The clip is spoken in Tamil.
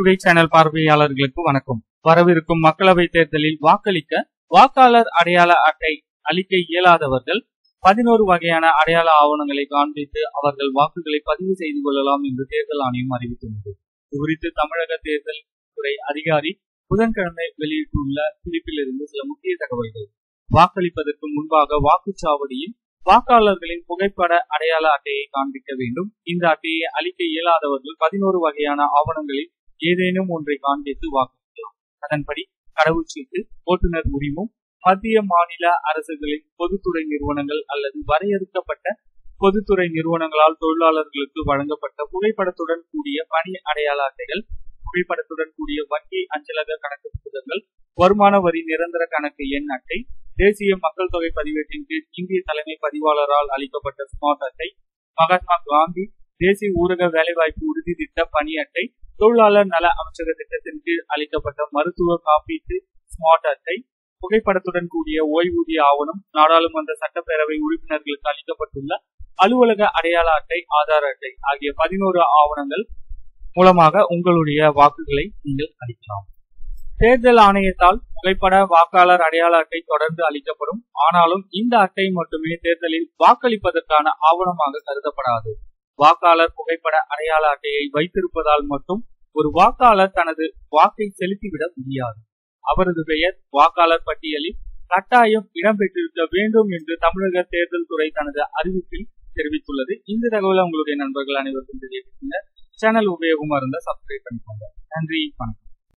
டுடே சேனல் பார்வையாளர்களுக்கு வணக்கம். வரவிருக்கும் மக்களவை தேர்தலில் வாக்களிக்க வாக்காளர் அடையாள அட்டை அளிக்க இயலாதவர்கள் பதினோரு வகையான அடையாள ஆவணங்களை காண்பித்து அவர்கள் வாக்குகளை பதிவு செய்து கொள்ளலாம் என்று தேர்தல் ஆணையம் அறிவித்துள்ளது. இதுகுறித்து தமிழக தேர்தல் துறை அதிகாரி புதன்கிழமை வெளியிட்டுள்ள குறிப்பிலிருந்து சில முக்கிய தகவல்கள். வாக்களிப்பதற்கு முன்பாக வாக்குச்சாவடியில் வாக்காளர்களின் புகைப்பட அடையாள அட்டையை காண்பிக்க வேண்டும். இந்த அட்டையை அளிக்க இயலாதவர்கள் பதினோரு வகையான ஆவணங்களில் ஏதேனும் ஒன்றை காண்பித்து வாக்களிக்கலாம். அதன்படி கடவுச்சீட்டு ஓட்டுநர் உரிமம் மத்திய மாநில அரசுகளின் பொதுத்துறை நிறுவனங்கள் அல்லது வரையறுக்கப்பட்ட பொதுத்துறை நிறுவனங்களால் தொழிலாளர்களுக்கு வழங்கப்பட்ட புகைப்படத்துடன் கூடிய பணி அடையாள அட்டைகள் புகைப்படத்துடன் கூடிய வங்கி அஞ்சலக கணக்கு புத்தகங்கள் வருமான வரி நிரந்தர கணக்கு எண் அட்டை தேசிய மக்கள் தொகை பதிவேட்டின் கீழ் இந்திய தலைமை பதிவாளரால் அளிக்கப்பட்ட ஸ்மார்ட் அட்டை மகாத்மா காந்தி தேசிய ஊரக வேலைவாய்ப்பு உறுதி திட்ட பணி அட்டை தொழிலாளர் நல அமைச்சக திட்டத்தின் கீழ் அளிக்கப்பட்ட மருத்துவ காப்பீட்டு ஸ்மார்ட் அட்டை புகைப்படத்துடன் கூடிய ஓய்வூதிய ஆவணம் நாடாளுமன்ற சட்டப்பேரவை உறுப்பினர்களுக்கு அளிக்கப்பட்டுள்ள அலுவலக அடையாள அட்டை ஆதார் அட்டை ஆகிய பதினோரு ஆவணங்கள் மூலமாக உங்களுடைய வாக்குகளை நீங்கள் அளிக்கலாம். தேர்தல் ஆணையத்தால் புகைப்பட வாக்காளர் அடையாள அட்டை தொடர்ந்து அளிக்கப்படும். ஆனாலும் இந்த அட்டை மட்டுமே தேர்தலில் வாக்களிப்பதற்கான ஆவணமாக கருதப்படாது. வாக்காளர் புகைப்பட அடையாள அட்டையை வைத்திருப்பதால் மட்டும் ஒரு வாக்காளர் தனது வாக்கை செலுத்திவிட முடியாது. அவரது பெயர் வாக்காளர் பட்டியலில் கட்டாயம் இடம்பெற்றிருக்க வேண்டும் என்று தமிழக தேர்தல் துறை தனது அறிவிப்பில் தெரிவித்துள்ளது. இந்த தகவலை உங்களுடைய நண்பர்கள் அனைவருக்கும் தெரியப்படுத்தினர் சேனல் உபயோகமா இருந்தால் சப்ஸ்கிரைப் பண்ணிக்கோங்க. நன்றி வணக்கம்.